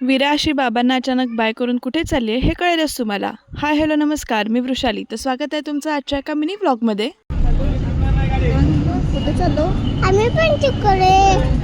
वीरा अशी बाबांना अचानक बाय करून कुठे चालली आहे हे कळेलच तुम्हाला. हाय हॅलो नमस्कार. मी वृषाली. तर स्वागत आहे तुमचं आजच्या एका मिनी ब्लॉगमध्ये कुठे चाललो आम्ही पण तिकडे.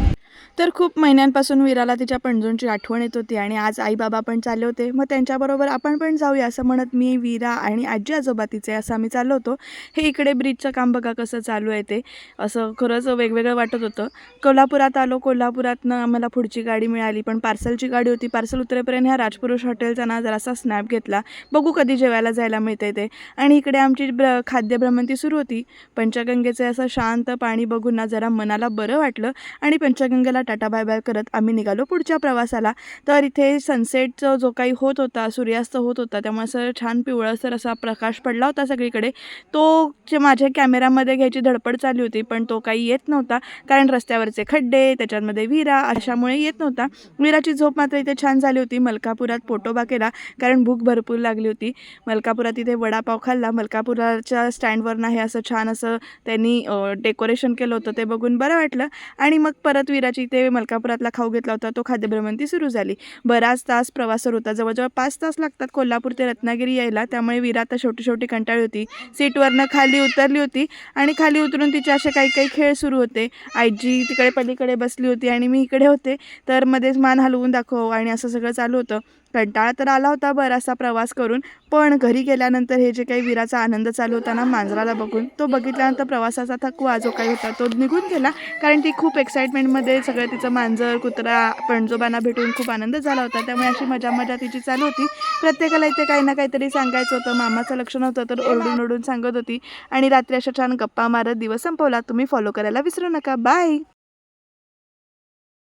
तर खूप महिन्यांपासून वीराला तिच्या पणजोंची आठवण येत होती आणि आज आई बाबा पण चालले होते. मग त्यांच्याबरोबर आपण पण जाऊया असं म्हणत मी वीरा आणि आजी आजोबा तिचे असं आम्ही चाललो होतो. हे इकडे ब्रिजचं काम बघा कसं चालू आहे ते. असं खरंच वेगवेगळं वाटत होतं. कोल्हापुरात आलो. कोल्हापुरातनं आम्हाला पुढची गाडी मिळाली. पण पार्सलची गाडी होती. पार्सल उतरेपर्यंत ह्या राजपुरुष हॉटेलचा ना जरासा स्नॅप घेतला. बघू कधी जेवायला जायला मिळते ते. आणि इकडे आमची ब्र खाद्य भ्रमंती सुरू होती. पंचगंगेचे असं शांत पाणी बघून ना जरा मनाला बरं वाटलं. आणि पंचगंगेला टाटा बाय बाय करत आम्ही निघालो पुढच्या प्रवासाला. तर इथे सनसेटचं जो काही होत होता सूर्यास्त होत होता त्यामुळे असं छान पिवळसर असा प्रकाश पडला होता सगळीकडे. तो जे माझ्या कॅमेरामध्ये घ्यायची धडपड चालली होती पण तो काही येत नव्हता. कारण रस्त्यावरचे खड्डे त्याच्यामध्ये विरा अशामुळे येत नव्हता. विराची झोप मात्र इथे छान झाली होती. मलकापुरात पोटोबा केला कारण भूक भरपूर लागली होती. मलकापुरात इथे वडापाव खाल्ला. मलकापुराच्या स्टँडवरनं हे असं छान असं त्यांनी डेकोरेशन केलं होतं ते बघून बरं वाटलं. आणि मग परत विराची इथे मलकापुरातला खाऊ घेतला होता तो खाद्यभ्रमंती सुरू झाली. बराच तास प्रवासर होता. जवळजवळ पाच तास लागतात कोल्हापूर ते रत्नागिरी यायला. त्यामुळे विरा आता शेवटी शेवटी कंटाळी होती. सीटवरनं खाली उतरली होती आणि खाली उतरून तिचे असे काही काही खेळ सुरू होते. आजी तिकडे पलीकडे बसली होती आणि मी इकडे होते. तर मध्येच मान हलवून दाखव आणि असं सगळं चालू होतं. कंटाळा तर आला होता बराचसा प्रवास करून पण घरी गेल्यानंतर हे जे काही विराचा आनंद चालू होता ना मांजराला बघून तो बघितल्यानंतर प्रवासाचा थकवा जो काही होता तो निघून गेला. कारण ती खूप एक्साइटमेंटमध्ये सगळं तिचं मांजर कुत्रा पणजोबांना भेटून खूप आनंद झाला होता. त्यामुळे अशी मजा मजा तिची चालू होती. प्रत्येकाला इथे काही ना काहीतरी सांगायचं होतं. मामाचं लक्ष नव्हतं तर ओरडून ओरडून सांगत होती. आणि रात्री अशा छान गप्पा मारत दिवस संपवला. तुम्ही फॉलो करायला विसरू नका. बाय